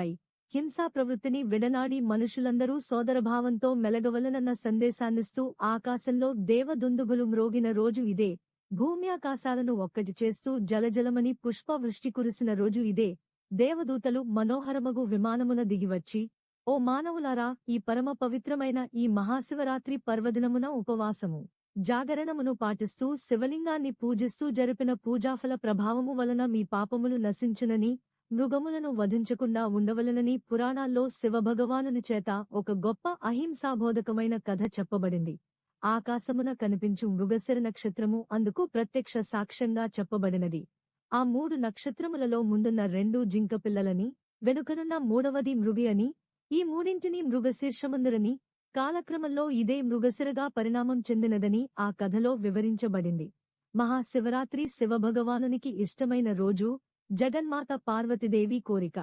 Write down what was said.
ఉంటాయి హింసా ప్రవృత్తిని విడనాడి మనుషులందరూ సోదరభావంతో మెలగవలనన్న సందేశాన్నిస్తూ ఆకాశంలో దేవదుందుబులు మ్రోగిన రోజు ఇదే. భూమ్యాకాశాలను ఒక్కటి చేస్తూ జలజలమని పుష్పవృష్టి కురిసిన రోజు ఇదే. దేవదూతలు మనోహరమగు విమానమున దిగివచ్చి ఓ మానవులారా ఈ పరమ పవిత్రమైన ఈ మహాశివరాత్రి పర్వదినమున ఉపవాసము. జాగరణమును పాటిస్తూ శివలింగాన్ని పూజిస్తూ జరిపిన పూజాఫల ప్రభావము వలన మీ పాపములు నశించునని మృగములను వధించకుండా ఉండవలనని పురాణాల్లో శివభగవానుని చేత ఒక గొప్ప అహింసాబోధకమైన కథ చెప్పబడింది. ఆకాశమున కనిపించు మృగశిర నక్షత్రము అందుకు ప్రత్యక్ష సాక్ష్యంగా చెప్పబడినది. ఆ మూడు నక్షత్రములలో ముందున్న రెండు జింకపిల్లలని వెనుకనున్న మూడవది మృగి అని ఈ మూడింటిని మృగశీర్షముందురని కాలక్రమంలో ఇదే మృగశిరగా పరిణామం చెందినదని ఆ కథలో వివరించబడింది. మహాశివరాత్రి శివభగవానునికి ఇష్టమైన రోజు జగన్మాత పార్వతీదేవి కోరిక.